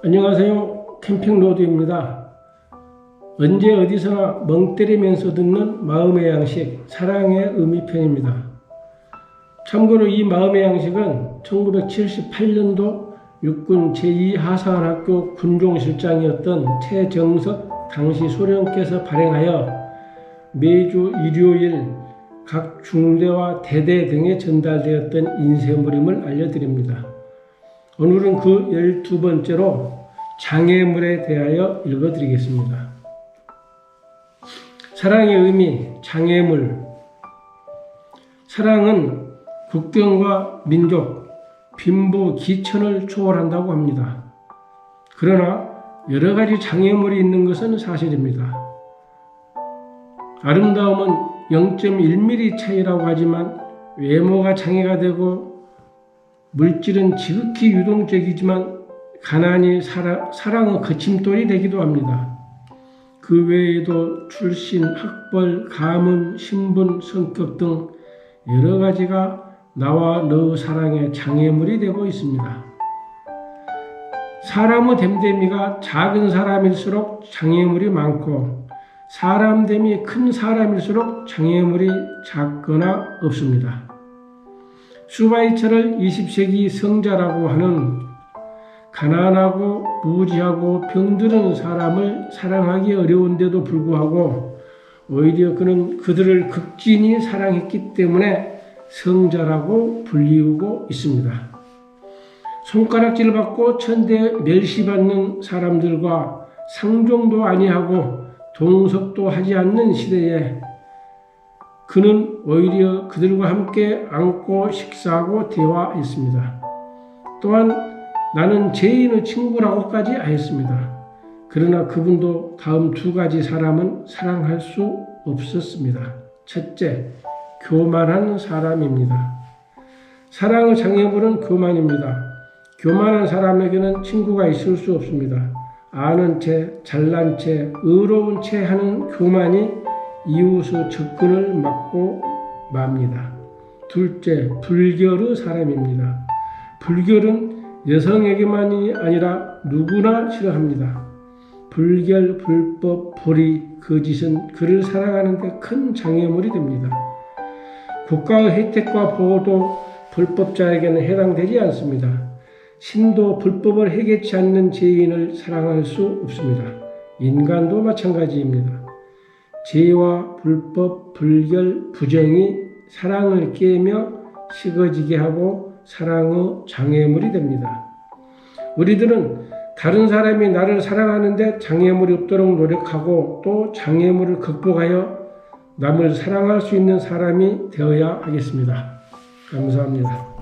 안녕하세요. 캠핑로드입니다. 언제 어디서나 멍 때리면서 듣는 마음의 양식, 사랑의 의미 편입니다. 참고로 이 마음의 양식은 1978년도 육군 제2하사관학교 군종실장이었던 최정석 당시 소령께서 발행하여 매주 일요일 각 중대와 대대 등에 전달되었던 인쇄물임을 알려드립니다. 오늘은 그 열두 번째로 장애물에 대하여 읽어드리겠습니다. 사랑의 의미, 장애물. 사랑은 국경과 민족, 빈부, 기천을 초월한다고 합니다. 그러나 여러 가지 장애물이 있는 것은 사실입니다. 아름다움은 0.1mm 차이라고 하지만 외모가 장애가 되고 물질은 지극히 유동적이지만 가난이 사랑, 사랑의 거침돌이 되기도 합니다. 그 외에도 출신, 학벌, 가문, 신분, 성격 등 여러 가지가 나와 너 사랑의 장애물이 되고 있습니다. 사람의 됨됨이가 작은 사람일수록 장애물이 많고 사람됨이 큰 사람일수록 장애물이 작거나 없습니다. 수바이처를 20세기 성자라고 하는 가난하고 무지하고 병드는 사람을 사랑하기 어려운데도 불구하고 오히려 그는 그들을 극진히 사랑했기 때문에 성자라고 불리우고 있습니다. 손가락질 받고 천대 멸시받는 사람들과 상종도 아니하고 동석도 하지 않는 시대에 그는 오히려 그들과 함께 앉고 식사하고 대화했습니다. 또한 나는 죄인의 친구라고까지 하였습니다. 그러나 그분도 다음 두 가지 사람은 사랑할 수 없었습니다. 첫째, 교만한 사람입니다. 사랑의 장애물은 교만입니다. 교만한 사람에게는 친구가 있을 수 없습니다. 아는 채, 잘난 채, 의로운 채 하는 교만이 이웃의 접근을 막고 맙니다. 둘째, 불결의 사람입니다. 불결은 여성에게만이 아니라 누구나 싫어합니다. 불결, 불법, 불의, 거짓은 그를 사랑하는 데 큰 장애물이 됩니다. 국가의 혜택과 보호도 불법자에게는 해당되지 않습니다. 신도 불법을 해결치 않는 죄인을 사랑할 수 없습니다. 인간도 마찬가지입니다. 죄와 불법, 불결, 부정이 사랑을 깨며 식어지게 하고 사랑의 장애물이 됩니다. 우리들은 다른 사람이 나를 사랑하는데 장애물이 없도록 노력하고 또 장애물을 극복하여 남을 사랑할 수 있는 사람이 되어야 하겠습니다. 감사합니다.